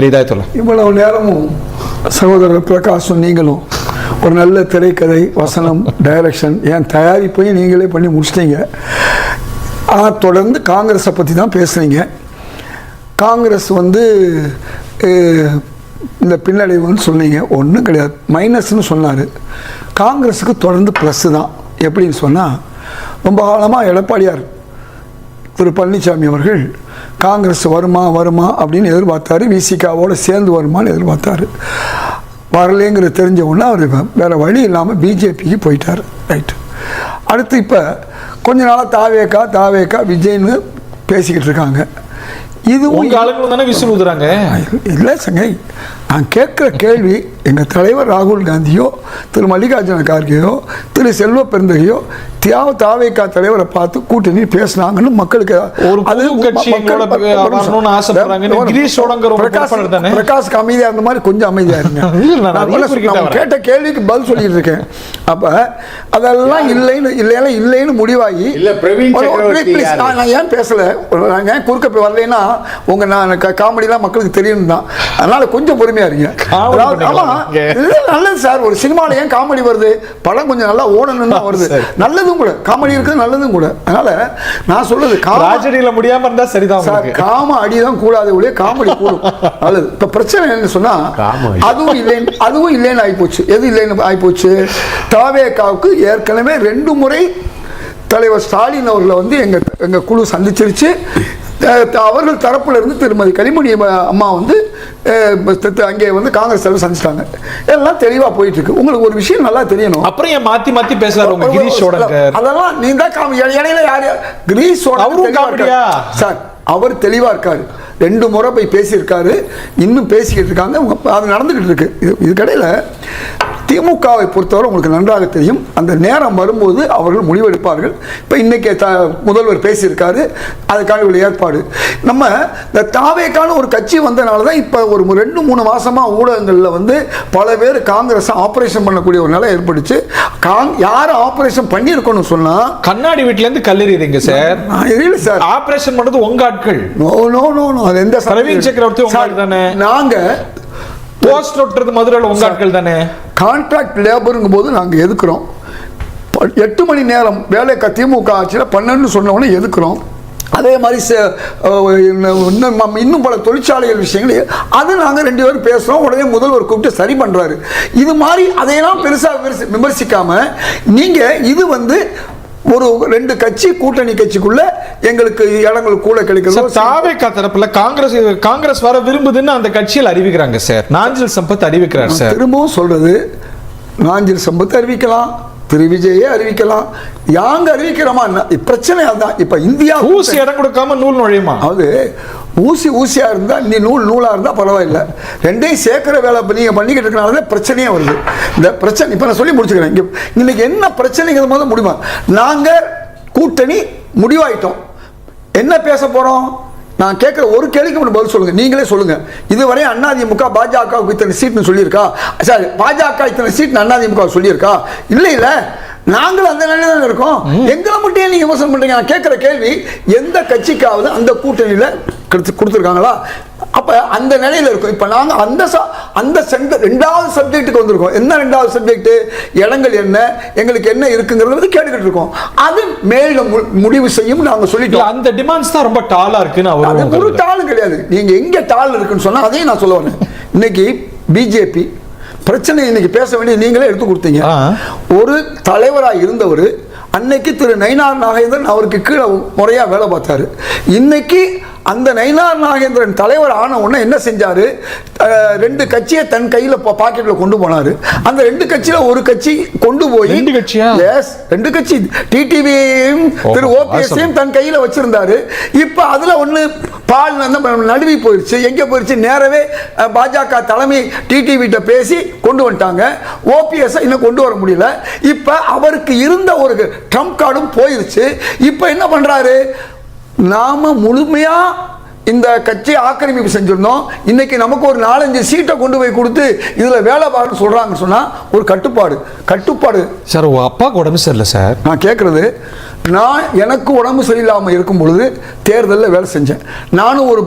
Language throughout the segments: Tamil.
தெரியுதா இவ்வளவு நேரமும் சகோதரர் பிரகாஷும் நீங்களும் ஒரு நல்ல திரைக்கதை வசனம் டைரக்ஷன் என் தயாரிப்பையும் நீங்களே பண்ணி முடிச்சிட்டீங்க. ஆனால் தொடர்ந்து காங்கிரஸை பற்றி தான் பேசுகிறீங்க காங்கிரஸ் வந்து இந்த பின்னடைவுன்னு சொன்னீங்க. ஒன்றும் கிடையாது. மைனஸ்னு சொன்னார். காங்கிரஸுக்கு தொடர்ந்து ப்ளஸ்ஸு தான். எப்படின்னு சொன்னால் ரொம்ப காலமாக எடப்பாடியார் திரு பழனிசாமி அவர்கள் காங்கிரஸ் வருமா வருமா அப்படின்னு எதிர்பார்த்தாரு. விசிகாவோட சேர்ந்து வருமான்னு எதிர்பார்த்தாரு. வரலேங்கிறது தெரிஞ்ச உடனே அவர் வேற வழி இல்லாமல் பிஜேபிக்கு போயிட்டார். ரைட்டு அடுத்து இப்போ கொஞ்ச நாளாக தாவேக்கா தாவேக்கா விஜய்னு பேசிக்கிட்டு இருக்காங்க. இதுவும் ஆளுங்களும் தானே விசில் ஊதுறாங்க? இல்லை சங்கை. நான் கேட்குற கேள்வி எங்கள் தலைவர் ராகுல் காந்தியோ திரு மல்லிகார்ஜுன கார்கேயோ திரு செல்வ பெருந்தகையோ தியாவ தாவேக்கா தலைவரை பார்த்து கூட்டணி பேசுனாங்கன்னு மக்களுக்கு பிரகாஷ் தானே? பிரகாஷ்க்கு அமைதியா இருந்த மாதிரி கொஞ்சம் அமைதியா இருங்க. கேட்ட கேள்விக்கு பதில் சொல்லிட்டு இருக்கேன் அப்ப அதெல்லாம் இல்லைன்னு இல்லைன்னு இல்லைன்னு முடிவாகி? நான் ஏன் பேசல நான் ஏன் குறுக்க போய் வரலைன்னா உங்க நான் காமெடிலாம் மக்களுக்கு தெரியும் தான் அதனால கொஞ்சம் பொறுமையா இருங்க. இல்ல, நல்லது சார். ஒரு சினிமால ஏன் காமெடி வருது? படம் கொஞ்சம் நல்லா ஓடணும்னு தான் வருது. நல்லதும் கூட. காமெடி இருக்குது நல்லதும் கூட. அதனால நான் சொல்றது காமெடி ராஜடியில முடியாம இருந்தா சரிதான் சார் காம அடிதான் கூடாது ஒழிய காமெடி கூடும். நல்லது. இப்ப பிரச்சனை என்ன சொன்னா அடி. அதுவும் இல்லைன்னு அதுவும் இல்லைன்னு ஆயிப்போச்சு. எது இல்லைன்னு ஆயிப்போச்சு? தாவேக்காவுக்கு ஏற்கனவே ரெண்டு முறை தலைவர் ஸ்டாலின் அவர்களை வந்து எங்க எங்க குழு சந்திச்சிருச்சு. அவர்கள் தரப்புல இருந்து திருமதி கனிமொழி அம்மா- வந்து அங்கே வந்து காங்கிரஸ் தலைவர் சந்திச்சிட்டாங்க. எல்லாம் தெளிவா போயிட்டு இருக்கு உங்களுக்கு ஒரு விஷயம் நல்லா தெரியணும். அப்புறம் ஏன் மாத்தி மாத்தி பேசுறாரு உங்க கிரீஷ் சோடங்கர் அதெல்லாம் நீ தான் இடையில யார்? சோடங்கர் அவரும். சார் அவர் தெளிவா இருக்காரு. ரெண்டு முறை போய் பேசியிருக்காரு. இன்னும் பேசிக்கிட்டு இருக்காங்க. அது நடந்துகிட்டு இருக்கு. இது இதுக்கடையில் திமுகவை பொறுத்தவரை உங்களுக்கு நன்றாக தெரியும். அந்த நேரம் வரும்போது அவர்கள் முடிவெடுப்பார்கள். இப்போ இன்னைக்கு த முதல்வர் பேசியிருக்காரு. அதுக்கான ஒரு ஏற்பாடு. நம்ம இந்த தாவேக்கான ஒரு கட்சி வந்தனால தான் இப்போ ஒரு ரெண்டு மூணு மாசமா ஊடகங்களில் வந்து பல பேர் காங்கிரஸ் ஆப்ரேஷன் பண்ணக்கூடிய ஒரு நிலை ஏற்பட்டுச்சு. காங் யார் ஆப்ரேஷன் பண்ணியிருக்கணும்னு சொன்னால் கண்ணாடி வீட்ல இருந்து கல்லெறியுறீங்க சார். நான் இல்லை சார். ஆபரேஷன் பண்ணது உங்க ஆட்கள். No no no no. அது எந்த பிரவீன் சக்கரவர்த்தி உங்க தானே? நாங்க போஸ்ட் ஒட்டுறது மதுரையில் உங்க ஆட்கள் தானே? கான்ட்ராக்ட் லேபருங்கும் போது நாங்கள் எதுக்குறோம் எட்டு மணி நேரம் வேலை க திமுக ஆட்சியில் பன்னெண்டு சொன்ன எதுக்குறோம்? அதே மாதிரி இன்னும் இன்னும் இன்னும் பல தொழிற்சாலைகள் விஷயங்கள் அது நாங்கள் ரெண்டு பேரும் பேசுகிறோம் உடனே முதல்வர் கூப்பிட்டு சரி பண்ணுறாரு இது மாதிரி அதையெல்லாம் பெருசாக விமர்சிக்காமல் நீங்கள் இது வந்து ஒரு ரெண்டு கட்சி கூட்டணி கட்சிக்குள்ள எங்களுக்கு இடங்கள் கூட கிடைக்கிறது தாவேக்கா தரப்புல காங்கிரஸ் காங்கிரஸ் வர விரும்புதுன்னு அந்த கட்சியில் அறிவிக்கிறாங்க சார் நாஞ்சில் சம்பத் அறிவிக்கிறார் சார் திரும்பவும் சொல்றது நாஞ்சில் சம்பத் அறிவிக்கலாம் திரு விஜயே அறிவிக்கலாம். யாங்க அறிவிக்கிறோமா? பிரச்சனை அதுதான் இப்ப இந்தியா ஊசி இடம் கொடுக்காம நூல் நுழையுமா? அதாவது ஊசி ஊசியா இருந்தா நீ நூல் நூலா இருந்தா பரவாயில்ல. ரெண்டையும் சேர்க்கிற வேலை நீங்க பண்ணிக்கிட்டு இருக்கனால பிரச்சனையே வருது. இந்த பிரச்சனை இப்ப நான் சொல்லி முடிச்சுக்கிறேன். இன்னைக்கு என்ன பிரச்சனைங்கிறது போது முடியுமா? நாங்க கூட்டணி முடிவாயிட்டோம். என்ன பேச போகிறோம் நான் கேட்குற ஒரு கேள்விக்கு மட்டும் பதில் சொல்லுங்கள் நீங்களே சொல்லுங்கள் இதுவரை அதிமுக பாஜகவுக்கு இத்தனை சீட்னு சொல்லியிருக்கா? சாரி பாஜக இத்தனை சீட்னு அதிமுக சொல்லியிருக்கா? இல்லை இல்லை நாங்களும் அந்த நிலையில தான் இருக்கோம். எங்களை மட்டும் ஏன் நீங்க விமர்சனம் பண்றீங்க? நான் கேட்குற கேள்வி எந்த கட்சிக்காவது அந்த கூட்டணியில கொடுத்து கொடுத்துருக்காங்களா? அப்ப அந்த நிலையில இருக்கும். இப்ப நாங்க அந்த ச- அந்த சென்ற ரெண்டாவது சப்ஜெக்ட்டுக்கு வந்திருக்கோம். என்ன ரெண்டாவது சப்ஜெக்ட் இடங்கள் என்ன? எங்களுக்கு என்ன இருக்குங்கிறத வந்து கேட்டுக்கிட்டு இருக்கோம். அது மேலும் மு- முடிவு செய்யும் நாங்க இல்ல சொல்லிட்டோம் அந்த டிமாண்ட்ஸ் தான் ரொம்ப டாலா இருக்குன்னு அது அவரும் ஒரு. டாலும் கிடையாது. நீங்க எங்க டால் இருக்குன்னு சொன்னா அதையும் நான் சொல்ல வரேன். இன்னைக்கு பிஜேபி பிரச்சனை இன்னைக்கு பேச வேண்டிய நீங்களே எடுத்து கொடுத்தீங்க. ஒரு தலைவராக இருந்தவர் அன்னைக்கு திரு நயினார் நாகேந்திரன் அவருக்கு கீழே முறையா வேலை பார்த்தாரு இன்னைக்கு அந்த நயினார் நாகேந்திரன் தலைவர் ஆன உடனே என்ன செஞ்சாரு? ரெண்டு கட்சியை தன் கையில பாக்கெட்ல கொண்டு போனாரு. அந்த ரெண்டு கட்சியில ஒரு கட்சி கொண்டு போய் ரெண்டு கட்சியா? எஸ் ரெண்டு கட்சி. டிடிவியும் திரு ஓபிஎஸ்ஸையும் தன் கையில வச்சிருந்தாரு. இப்ப அதுல ஒண்ணு பால் வந்து நழுவி போயிருச்சு. எங்க போயிருச்சு? நேரவே பாஜக தலைமை டிடிவி கிட்ட பேசி கொண்டு வந்துட்டாங்க. ஓபிஎஸ் இன்னும் கொண்டு வர முடியல. இப்ப அவருக்கு இருந்த ஒரு ட்ரம்ப் கார்டும் போயிருச்சு. இப்ப என்ன பண்றாரு? நாம முழுமையா இந்த கட்சி ஆக்கிரமிப்பு செஞ்சிருந்தோம். இன்னைக்கு நமக்கு ஒரு நாலஞ்சு சீட்டை கொண்டு போய் கொடுத்து இதுல வேலை பார்க்கணும்னு சொல்றாங்கன்னு சொன்னா ஒரு கட்டுப்பாடு. கட்டுப்பாடு. சார் உங்க அப்பாவுக்கு உடம்பு சரியில்லை சார். நான் கேட்குறது நான் எனக்கு உடம்பு சரியில்லாமல் இருக்கும் பொழுது தேர்தலில் வேலை செஞ்சேன். நானும் ஒரு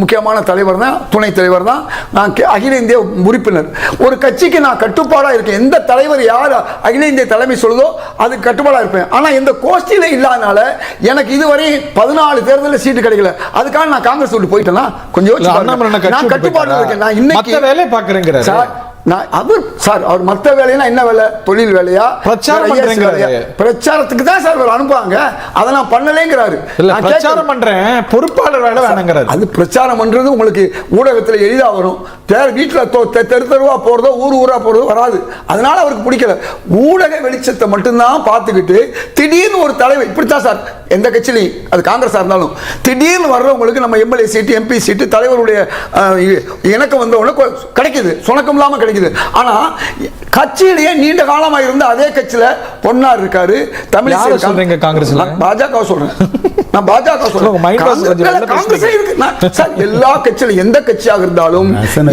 முக்கியமான தலைவர் தான் துணைத் தலைவர் தான். நான் அகில இந்திய உறுப்பினர். ஒரு கட்சிக்கு நான் கட்டுப்பாடாக இருக்கேன். எந்த தலைவர் யார் அகில இந்திய தலைமை சொல்லுதோ அதுக்கு கட்டுப்பாடாக இருப்பேன். ஆனால் இந்த கோஷ்டியில் இல்லாதனால எனக்கு இதுவரை பதினாலு தேர்தலில் சீட்டு கிடைக்கல. அதுக்காக நான் காங்கிரஸ் விட்டு போயிட்டேன்னா கொஞ்சம் நான் கட்டுப்பாடு? இருக்கேன். நான் இன்னைக்கு வேலையை பாக்குறேங்கிறாரு. சார் நான் அவர் சார் அவர் மத்த வேலைனா என்ன வேலை? தொழில் வேலையா? பிரச்சாரம்? பிரச்சாரத்துக்கு தான் சார் அவர் அனுப்புவாங்க. அதை நான் பண்ணலேங்கிறாரு. நான் பிரச்சாரம். பண்றேன். பொறுப்பாளர் வேலை வேணுங்கிறாரு. அது பிரச்சாரம் பண்றது உங்களுக்கு ஊடகத்தில் எளிதா வரும். வேற வீட்டில் தெரு தெருவா போறதோ ஊர் ஊரா போறதோ வராது. அதனால அவருக்கு பிடிக்கல. ஊடக வெளிச்சத்தை மட்டும்தான் பார்த்துக்கிட்டு திடீர்னு ஒரு தலைவர் இப்படித்தான் சார் எந்த கட்சியிலையும் அது காங்கிரஸா இருந்தாலும் திடீர்னு வர்றவங்களுக்கு நம்ம எம்எல்ஏ சீட்டு எம்பி சீட்டு தலைவருடைய இணக்கம் வந்த உடனே கொ- கிடைக்குது. சுணக்கம் இல்லாம கிடைக்குது. ஆனா கட்சியிலேயே நீண்ட காலமா இருந்த அதே கட்சியில பொன்னார் இருக்காரு இருக்காங்க. சொல்றீங்க காங்கிரஸ்ல? நான் பாஜக சொல்றேன். நான் பாஜக சொல்றேன். காங்கிரஸ் காங்கிரஸே. இருக்கு. சார், எல்லா கட்சியிலும் எந்த கட்சியாக இருந்தாலும்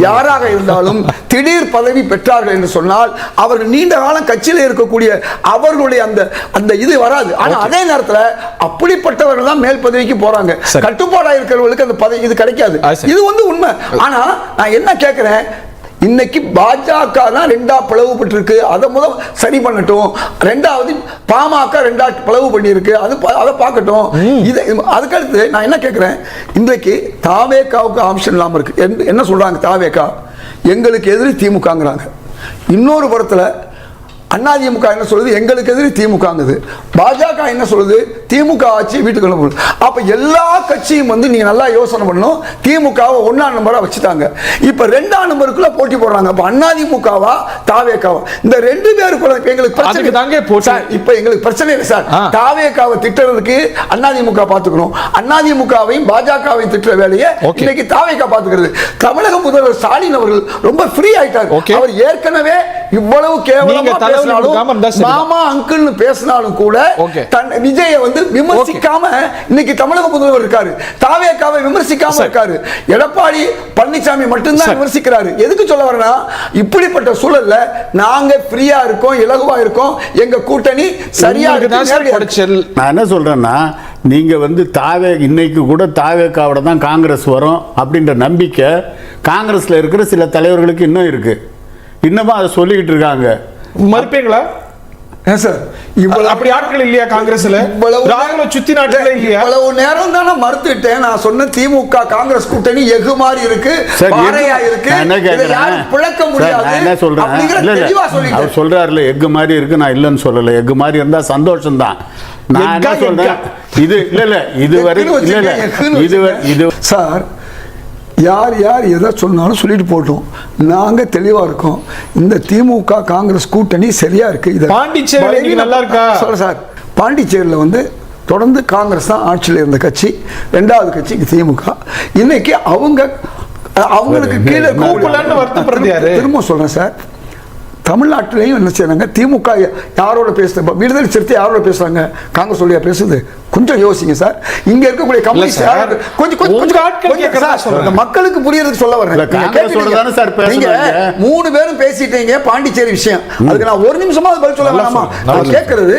யாராக இருந்தாலும் திடீர் பதவி பெற்றார்கள் என்று சொன்னால் அவர்கள் நீண்ட காலம் கட்சியில் இருக்கக்கூடிய அவர்களுடைய அந்த அந்த இது வராது. ஆனா அதே நேரத்துல அப்படிப்பட்டவர்கள் தான் மேல் பதவிக்கு போறாங்க. சரி. கட்டுப்பாடா இருக்கிறவர்களுக்கு அந்த பதவி இது கிடைக்காது. இது வந்து உண்மை. ஆனா நான் என்ன கேட்கிறேன் இன்னைக்கு பாஜக தான் ரெண்டா பிளவுபட்டிருக்கு. அதை முதல் சரி பண்ணட்டும். ரெண்டாவது பாமக ரெண்டா பிளவு பண்ணியிருக்கு. அது அதை பார்க்கட்டும். இதை அதுக்கடுத்து நான் என்ன கேட்குறேன்? இன்றைக்கு தாவேக்காவுக்கு ஆப்ஷன் இல்லாமல் இருக்கு. என்ன- சொல்றாங்க தாவேக்கா? எங்களுக்கு எதிரி திமுகங்கிறாங்க. இன்னொரு புறத்துல அதிமுக என்ன சொல்லுது? எங்களுக்கு எதிரி திமுகங்குது. பாஜக என்ன சொல்லுது? திமுக ஆட்சி வீட்டுக்கு போகுது. அப்ப எல்லா கட்சியும் வந்து நீங்க நல்லா யோசனை பண்ணணும். திமுகவை ஒன்னாம் நம்பரா வச்சுட்டாங்க. இப்ப ரெண்டாம் நம்பருக்குள்ள போட்டி போடுறாங்க. அப்ப அதிமுகவா தாவேக்காவா? இந்த ரெண்டு பேருக்குள்ள எங்களுக்கு பிரச்சனை தாங்க. சார், இப்ப எங்களுக்கு பிரச்சனை இல்லை சார். தாவேக்காவை திட்டுறதுக்கு அதிமுக பாத்துக்கணும். அதிமுகவையும் பாஜகவையும் திட்டுற வேலையை. இன்னைக்கு தாவேக்கா பாத்துக்கிறது. தமிழக முதல்வர் ஸ்டாலின் அவர்கள் ரொம்ப ஃப்ரீ ஆயிட்டார். அவர் ஏற்கனவே இவ்வளவு கேவலமா பேசினாலும். மாமா அங்கிள்னு பேசினாலும் கூட. தன் விஜயை வந்து விமர்சிக்காம இன்னைக்கு தமிழக முதல்வர் இருக்காரு தாவேக்காவை விமர்சிக்காம. இருக்காரு எடப்பாடி பழனிசாமி மட்டும்தான். விமர்சிக்கிறாரு எதுக்கு சொல்ல வரேன்னா இப்படிப்பட்ட சூழல்ல நாங்க ஃப்ரீயா இருக்கோம் இலகுவா இருக்கோம் எங்க கூட்டணி சரியா இருக்கு நான் என்ன சொல்றேன்னா நீங்க வந்து தாவே இன்னைக்கு கூட தாவேக்காவோட தான் காங்கிரஸ் வரும் அப்படின்ற நம்பிக்கை காங்கிரஸ்ல இருக்கிற சில தலைவர்களுக்கு இன்னும் இருக்கு இன்னமும் அதை சொல்லிக்கிட்டு இருக்காங்க மறுப்பீங்களா? ஏன் சார்? இவ்வளவு அப்படி ஆட்கள் இல்லையா காங்கிரஸ்ல? இவ்வளவு சுத்தி நாட்டுல இல்லையா? இவ்வளவு நேரம் தான் மறுத்துட்டேன். நான் சொன்ன திமுக காங்கிரஸ் கூட்டணி எஃகு மாதிரி இருக்கு சார், பாறையா இருக்கு. சார், முடியாது. என்ன சொல்றேன்? அவர் சொல்றாருல எக்கு மாதிரி இருக்கு நான் இல்லைன்னு சொல்லல. எக்கு மாதிரி இருந்தா சந்தோஷம் தான். நான் என்ன சொல்றேன். இது இல்ல இல்ல. இது வரை எக்குன்னு இல்ல இல்ல. இது வரை- இது வச்சுக்கங்க. சார் யார் யார் எதை சொன்னாலும் சொல்லிட்டு போட்டோம். நாங்க தெளிவா இருக்கோம். இந்த திமுக காங்கிரஸ் கூட்டணி சரியா இருக்கு. இது இன்னைக்கு நல்லா இருக்கா? சொல்ல சார். பாண்டிச்சேரியில் வந்து தொடர்ந்து காங்கிரஸ் தான் ஆட்சியில் இருந்த கட்சி. ரெண்டாவது கட்சிக்கு திமுக. இன்னைக்கு அவங்க அவங்களுக்கு கீழே? திரும்ப சொல்றேன் சார். தமிழ்நாட்டிலையும் என்ன செய்றாங்க? திமுக யாரோட இப்ப விடுதலை சிறுத்தை யாரோட பேசுறாங்க? காங்கிரஸ் ஒழியா பேசுது. கொஞ்சம் யோசிங்க சார். இங்க இருக்கக்கூடிய கம்யூனிஸ்ட் கொஞ்சம் கொஞ்சம் ஆட்கள் மக்களுக்கு புரியறதுக்கு சொல்ல வரேன் நீங்க மூணு பேரும் பேசிட்டீங்க பாண்டிச்சேரி விஷயம். அதுக்கு நான் ஒரு நிமிஷமா பதில் சொல்ல வேணாமா? நான். கேட்கறது.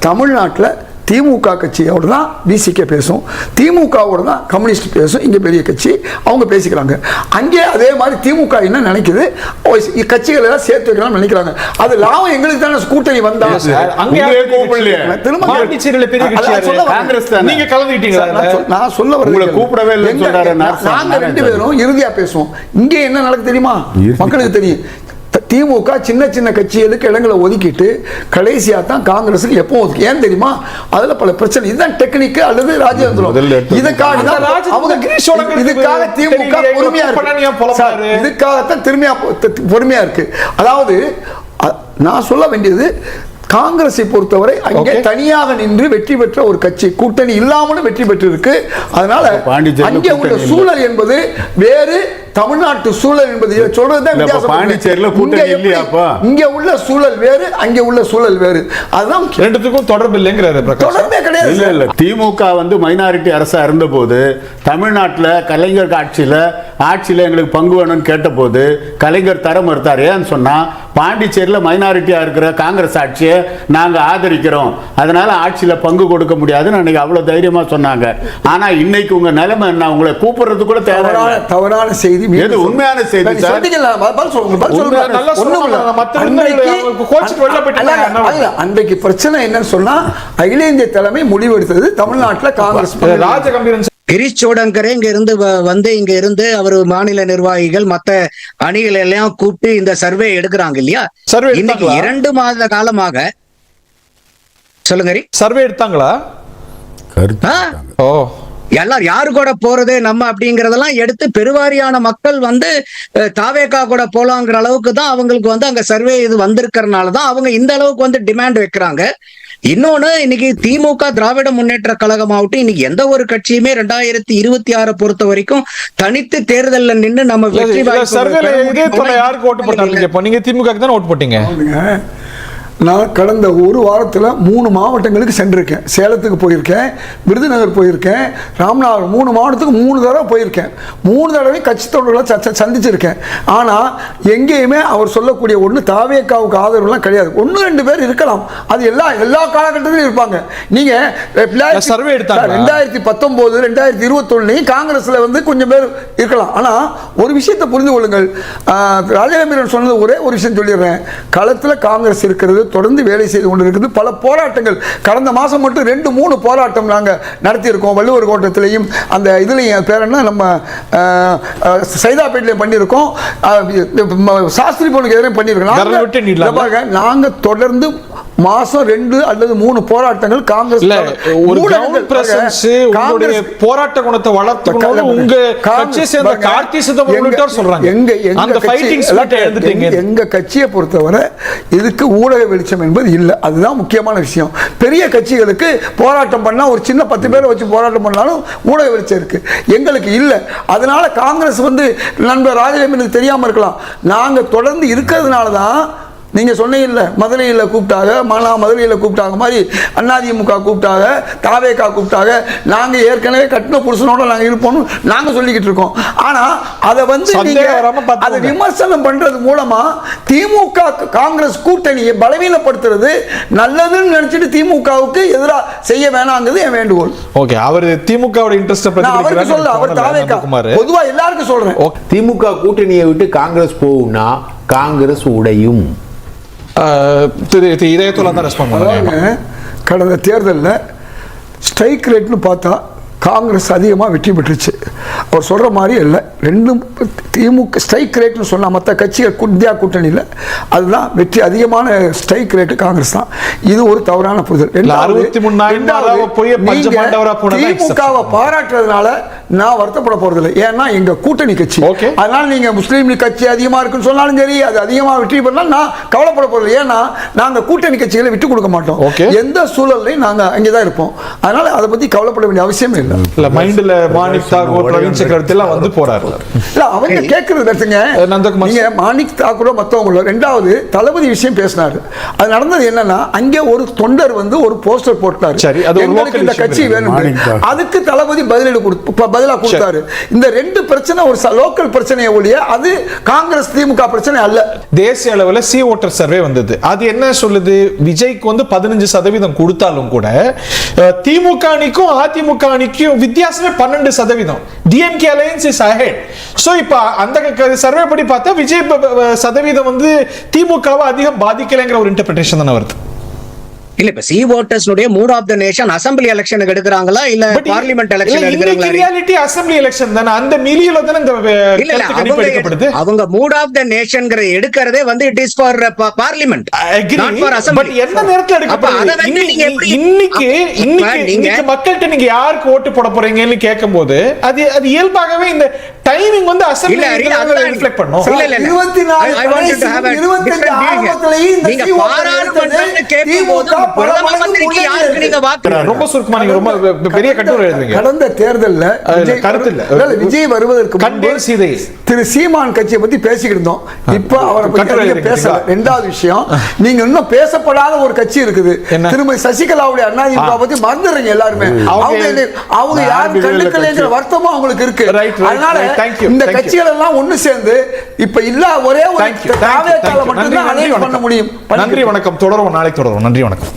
தமிழ்நாட்டுல திமுக கட்சியோட தான் பிசிகே பேசும். திமுகவோட தான் கம்யூனிஸ்ட் பேசும். இங்க பெரிய கட்சி. அவங்க பேசிக்கிறாங்க. அங்கே அதே மாதிரி திமுக என்ன நினைக்குது? கட்சிகளை எல்லாம் சேர்த்து வைக்கலாம்னு நினைக்கிறாங்க. அது லாபம் எங்களுக்கு தானே கூட்டணி வந்தா? இல்ல நான் சொல்ல வரேன் உங்களை கூப்பிடவே நாராயணன் நாங்க ரெண்டு. பேரும் இறுதியா பேசுவோம். இங்கே என்ன நடக்குது தெரியுமா. மக்களுக்கு தெரியும். திமுக சின்ன சின்ன கட்சிகளுக்கு இடங்களை ஒதுக்கிட்டு கடைசியா தான் காங்கிரஸுக்கு எப்போ ஒதுக்கி ஏன் தெரியுமா? அதுல பல பிரச்சனை. இதுதான் டெக்னிக் அல்லது ராஜேந்திரம். இதுக்காக தான் அவங்க இதுக்காக திமுக பொறுமையா இருக்கு. இதுக்காகத்தான் திரும்பியா பொறுமையா இருக்கு. அதாவது நான் சொல்ல வேண்டியது காங்கிரஸை பொறுத்தவரை அங்கே. தனியாக நின்று வெற்றி பெற்ற ஒரு கட்சி. கூட்டணி இல்லாமலும் வெற்றி பெற்றிருக்கு. அதனால பாண்டிச்சேரியில அங்கே உள்ள. சூழல் என்பது வேறு தமிழ்நாட்டு சூழல் என்பது வித்தியாசம் பாண்டிச்சேரியில இங்க கூட்டணி எப்படி- இல்லையா அப்ப? இங்க உள்ள சூழல் வேறு அங்கே உள்ள சூழல் வேறு. அதுதான். ரெண்டுத்துக்கும் தொடர்பு இல்லைங்கிறாரு தொடர்பே கிடையாது இல்ல. இல்ல. திமுக வந்து மைனாரிட்டி அரசா இருந்தபோது தமிழ்நாட்டுல கலைஞர் ஆட்சியில ஆட்சியில எங்களுக்கு பங்கு வேணும்னு கேட்டபோது கலைஞர் தர மறுத்தார். ஏன்னு சொன்னா பாண்டிச்சேரியில மைனாரிட்டியா இருக்கிற காங்கிரஸ் ஆட்சியை நாங்க ஆதரிக்கிறோம். அதனால ஆட்சியில பங்கு கொடுக்க முடியாதுன்னு அன்னைக்கு அவ்வளவு தைரியமா சொன்னாங்க. ஆனா இன்னைக்கு உங்க நிலைமை என்ன? உங்களை கூப்பிடுறது கூட தவறான தேவை தவறான செய்தி உண்மையான செய்தி அன்றைக்கு- அன்றைக்கு பிரச்சனை என்னன்னு சொன்னா அகில இந்திய தலைமை முடிவெடுத்தது தமிழ்நாட்டுல காங்கிரஸ் ராஜகம்பீரன் கிரீஷ் சோடங்கரே இங்க இருந்து வந்து இங்க இருந்து அவர் மாநில நிர்வாகிகள் மத்த அணிகள் எல்லாம் கூப்பிட்டு இந்த சர்வே எடுக்கிறாங்க இல்லையா? இன்னைக்கு? இரண்டு மாத காலமாக சொல்லுங்க. சர்வே எடுத்தாங்களா? ஓ. எல்லாரும் யாரு கூட போறது நம்ம அப்படிங்கறதெல்லாம் எடுத்து பெருவாரியான மக்கள் வந்து அஹ், தாவேகா கூட போலாங்கிற அளவுக்கு தான் அவங்களுக்கு வந்து அங்க சர்வே இது வந்திருக்கிறதுனால தான் அவங்க இந்த அளவுக்கு வந்து டிமாண்ட் வைக்கிறாங்க. இன்னொன்னு இன்னைக்கு திமுக திராவிட முன்னேற்ற கழகம் ஆகட்டும் இன்னைக்கு எந்த ஒரு கட்சியுமே ரெண்டாயிரத்தி இருபத்தி ஆறு பொறுத்த வரைக்கும் தனித்து தேர்தல்ல நின்னு நம்ம வெற்றி வாய்ப்பு நீங்க திமுக தானே ஓட்டு போட்டீங்க? நான் கடந்த ஒரு வாரத்தில் மூணு மாவட்டங்களுக்கு சென்றிருக்கேன். சேலத்துக்கு போயிருக்கேன் விருதுநகர் போயிருக்கேன் ராமநாதபுரம் மூணு மாவட்டத்துக்கு மூணு தடவை போயிருக்கேன். மூணு தடவை கட்சி தொண்டர்களை சந்திச்சிருக்கேன். ஆனால் எங்கேயுமே அவர் சொல்லக்கூடிய ஒன்று தாவேக்காவுக்கு ஆதரவுலாம் கிடையாது. ஒன்று ரெண்டு பேர் இருக்கலாம். அது எல்லா எல்லா காலகட்டத்திலும் இருப்பாங்க. நீங்கள் survey எடுத்தாங்களா? ரெண்டாயிரத்தி பத்தொம்போது ரெண்டாயிரத்தி இருபத்தொன்னுலையும் காங்கிரஸில் வந்து கொஞ்சம் பேர் இருக்கலாம். ஆனால் ஒரு விஷயத்தை புரிந்து கொள்ளுங்கள். ராஜகம்பீரன் சொன்னது ஒரே ஒரு விஷயம் சொல்லிடுறேன். களத்தில் காங்கிரஸ் இருக்கிறது தொடர்ந்து வேலை செய்து கொண்டு இருக்குது பல போராட்டங்கள். கடந்த மாதம் மட்டும் ரெண்டு மூணு போராட்டம் நாங்கள் நடத்தியிருக்கோம். வள்ளுவர் கோட்டத்திலையும் அந்த இதுலையும் பேர் என்ன? நம்ம சைதாப்பேட்லையும் பண்ணியிருக்கோம். சாஸ்திரி பொண்ணுக்கு எதிரையும் பண்ணியிருக்கோம். விரல் விட்டு நாங்க- நீட்டலாமா? இதை பாருங்க, நாங்க தொடர்ந்து மாசம் ரெண்டு அல்லது மூணு போராட்டங்கள் காங்கிரஸ் ஒரு போராட்ட குணத்தை காங்கிரஸ் உங்க கட்சியை சேர்ந்த கார்த்தி சிதம்பரம் சொல்றாங்க. எங்க எங்க எங்க- கட்சியை பொறுத்தவரை இதுக்கு ஊடக வெளிச்சம் என்பது இல்லை. அதுதான் முக்கியமான விஷயம். பெரிய கட்சிகளுக்கு போராட்டம் பண்ணா ஒரு சின்ன பத்து பேரை வச்சு போராட்டம் பண்ணாலும் ஊடக வெளிச்சம் இருக்கு. எங்களுக்கு இல்லை. அதனால காங்கிரஸ் வந்து நண்பர் ராஜகம்பீரனுக்கு தெரியாம இருக்கலாம். நாங்க தொடர்ந்து இருக்கிறதுனால தான் நீங்க சொன்னீங்கல்ல மதுரையில் கூப்பிட்டாங்க மானா மதுரையில் கூப்பிட்டாங்க மாதிரி அதிமுக கூப்பிட்டாங்க தாவேக்கா கூப்பிட்டாங்க. நாங்க ஏற்கனவே கட்டின புருஷனோட நாங்க இருப்போம்னு நாங்க சொல்லிக்கிட்டு இருக்கோம். ஆனா அதை வந்து சந்தேகம் நீங்க வராம பார்த்துக்கோங்க. அதை விமர்சனம் பண்றது மூலமா திமுக காங்கிரஸ் கூட்டணியை பலவீனப்படுத்துறது நல்லதுன்னு நினைச்சிட்டு திமுகவுக்கு எதிராக செய்ய வேணாங்கிறது என் வேண்டுகோள். ஓகே அவர் திமுகவோட இன்ட்ரெஸ்ட் நான் அவருக்கு சொல்ல அவர் தாவேக்கா குமார் பொதுவா எல்லாருக்கும் சொல்றேன். திமுக கூட்டணியை விட்டு காங்கிரஸ் போகும்னா காங்கிரஸ் உடையும். திரு இதயத்துல தான் ரெஸ்பாண்ட் பண்ணுவாங்க கடந்த தேர்தலில் ஸ்ட்ரைக் ரேட்னு பார்த்தா காங்கிரஸ் அதிகமாக வெற்றி பெற்றுச்சு. அவர் சொல்கிற மாதிரி இல்லை. ரெண்டும் திமுக ஸ்ட்ரைக் ரேட்னு சொன்னால் மற்ற கட்சிகள் இந்தியா கூட்டணியில் அதுதான் வெற்றி அதிகமான ஸ்ட்ரைக் ரேட்டு காங்கிரஸ் தான். இது ஒரு தவறான புரிதல். ரெண்டாவது- 63 ரெண்டாவது, போய் பஞ்ச நீங்க பாண்டவரா போனதா திமுகவை பாராட்டுறதுனால நான் வருத்தப்பட போறதில்லை. ஏன்னா எங்க கூட்டணி கட்சி. அதனால நீங்க முஸ்லீம் கட்சி அதிகமா இருக்குன்னு சொன்னாலும் சரி அது அதிகமா வெற்றி பெறலாம். நான் கவலைப்பட போறது ஏன்னா நாங்க கூட்டணி கட்சிகளை விட்டு கொடுக்க மாட்டோம். Okay. எந்த சூழல்லையும் நாங்க அங்கேதான் இருப்போம். அதனால அதை பத்தி கவலைப்பட வேண்டிய அவசியமே இல்லை. இல்ல மைண்ட்ல மாணிக் தாகூர் எல்லாம் வந்து போறாரு. இல்ல அவங்க கேட்கறது நந்தகுமார் நீங்க மாணிக் தாக்கூரோ மத்தவங்களோ ரெண்டாவது தளபதி விஷயம் பேசினாரு. அது நடந்தது என்னன்னா அங்கே ஒரு தொண்டர் வந்து ஒரு போஸ்டர் போட்டாரு. சரி, அது ஒரு எங்களுக்கு இந்த கட்சி. வேணும். அதுக்கு தளபதி பதிலீடு கொடுத்து ப- பதிலா கொடுத்தாரு. இந்த ரெண்டு பிரச்சனை ஒரு லோக்கல் பிரச்சனையை ஒழிய அது காங்கிரஸ் திமுக பிரச்சனை அல்ல. தேசிய அளவுல சி ஓட்டர் சர்வே வந்தது. அது என்ன சொல்லுது? விஜய்க்கு வந்து பதினஞ்சு சதவீதம் கொடுத்தாலும் கூட திமுக அணிக்கும் அதிமுக அணிக்கும் வித்தியாசமே பன்னெண்டு சதவீதம். DMK alliance is ahead so இப்போ அந்த சர்வே படி பார்த்தா விஜய் சதவீதம் வந்து திமுகவை அதிகம் பாதிக்கலைங்கிற ஒரு இன்டர்பிரேஷன் தானே வருது. இல்ல இப்ப C ஓட்டர்ஸ்னுடைய mood of the nation assembly எலெக்ஷனுக்கு எடுக்கிறாங்களா? இல்ல பார்லிமெண்ட் எலெக்ஷன் எடுக்கிறாங்களா? assembly election தானே. அந்த மிலியில தானே இந்த அவங்க மூட் ஆஃப் த நேஷன்ங்கிற எடுக்கிறதே வந்து it is for parliament. Not for assembly எந்த நேரத்துல எடுக்கப்படுது? இன்னைக்கு- இன்னைக்கு இன்னைக்கு மக்கள்கிட்ட நீங்க யாருக்கு ஓட்டு போட போறீங்கன்னு கேட்கும்போது அது அது இயல்பாகவே இந்த டைமிங் வந்து அசம்பிளி ரிஃப்ளெக்ட் பண்ணும் இல்ல, இல்ல. ஆரம்பத்திலேயே இந்த பாராளுமன்றம்னு கேட்கும்போது பிரதம மந்திரிக்கு யாருக்கு நீங்க வாக்கு. ரொம்ப சுருக்கமா நீங்க ரொம்ப பெரிய கட்டுரை கடந்த தேர்தல்ல கருத்து இல்ல. விஜய் வருவதற்கு முன்பு கண்டேன் சீதை. திரு சீமான் கட்சியை பத்தி பேசிக்கிட்டு இருந்தோம் இப்ப அவரை பத்தி பேசல? ரெண்டாவது விஷயம் நீங்க இன்னும் பேசப்படாத ஒரு கட்சி இருக்குது? திருமதி சசிகலாவுடைய அண்ணாதிமுக பத்தி மறந்துடுறீங்க எல்லாருமே அவங்க- அவங்க யாரும் கண்டுக்கலைங்கிற. வருத்தமும் அவங்களுக்கு இருக்கு அதனால இந்த. கட்சிகள் எல்லாம் ஒண்ணு சேர்ந்து இப்ப இல்ல ஒரே ஒரு அலைன் பண்ண முடியும். நன்றி வணக்கம். தொடரும் நாளைக்கு தொடரும் நன்றி வணக்கம்.